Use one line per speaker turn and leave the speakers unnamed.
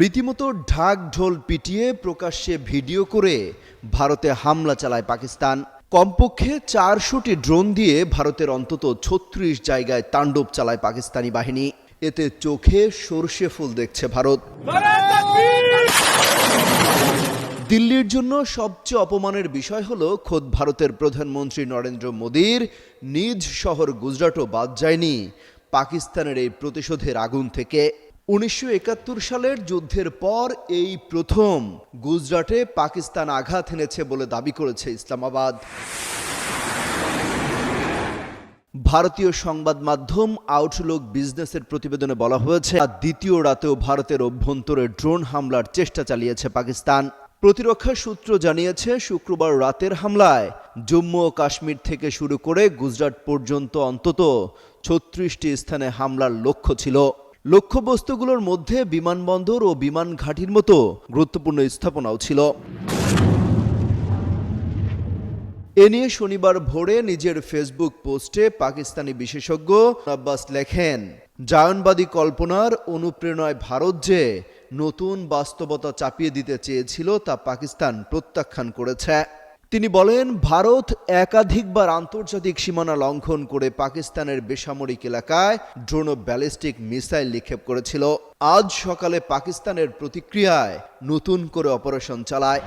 রীতিমতো ঢাক ঢোল পিটিয়ে প্রকাশ্যে ভিডিও করে ভারতে হামলা চালায় পাকিস্তান। কমপক্ষে চারশোটি ড্রোন দিয়ে ভারতের অন্তত ছত্রিশ জায়গায় তাণ্ডব চালায় পাকিস্তানি বাহিনী। এতে চোখে সর্ষে ফুল দেখছে ভারত। দিল্লির জন্য সবচেয়ে অপমানের বিষয় হল, খোদ ভারতের প্রধানমন্ত্রী নরেন্দ্র মোদীর নিজ শহর গুজরাটও বাদ যায়নি পাকিস্তানের এই প্রতিশোধের আগুন থেকে। উনিশশো একাত্তর সালের যুদ্ধের পর এই প্রথম গুজরাটে পাকিস্তান আঘাত এনেছে বলে দাবি করেছে ইসলামাবাদ। ভারতীয় সংবাদ মাধ্যম আউটলুক বিজনেসের প্রতিবেদনে বলা হয়েছে, আজ দ্বিতীয় রাতেও ভারতের অভ্যন্তরে ড্রোন হামলার চেষ্টা চালিয়েছে পাকিস্তান। প্রতিরক্ষা সূত্র জানিয়েছে, শুক্রবার রাতের হামলায় জম্মু ও কাশ্মীর থেকে শুরু করে গুজরাট পর্যন্ত অন্তত ছত্রিশটি স্থানে হামলার লক্ষ্য ছিল। লক্ষ্যবস্তুগুলোর মধ্যে বিমানবন্দর ও বিমান ঘাঁটির মতো গুরুত্বপূর্ণ স্থাপনাও ছিল। এ নিয়ে শনিবার ভোরে নিজের ফেসবুক পোস্টে পাকিস্তানি বিশেষজ্ঞ আব্বাস লেখেন, জায়নবাদী কল্পনার অনুপ্রেরণায় ভারত যে নতুন বাস্তবতা চাপিয়ে দিতে চেয়েছিল তা পাকিস্তান প্রত্যাখ্যান করেছে। তিনি বলেন, ভারত একাধিকবার আন্তর্জাতিক সীমানা লঙ্ঘন করে পাকিস্তানের বেসামরিক এলাকায় ড্রোন ও ব্যালিস্টিক মিসাইল নিক্ষেপ করেছিল। আজ সকালে পাকিস্তানের প্রতিক্রিয়ায় নতুন করে অপারেশন চালায়।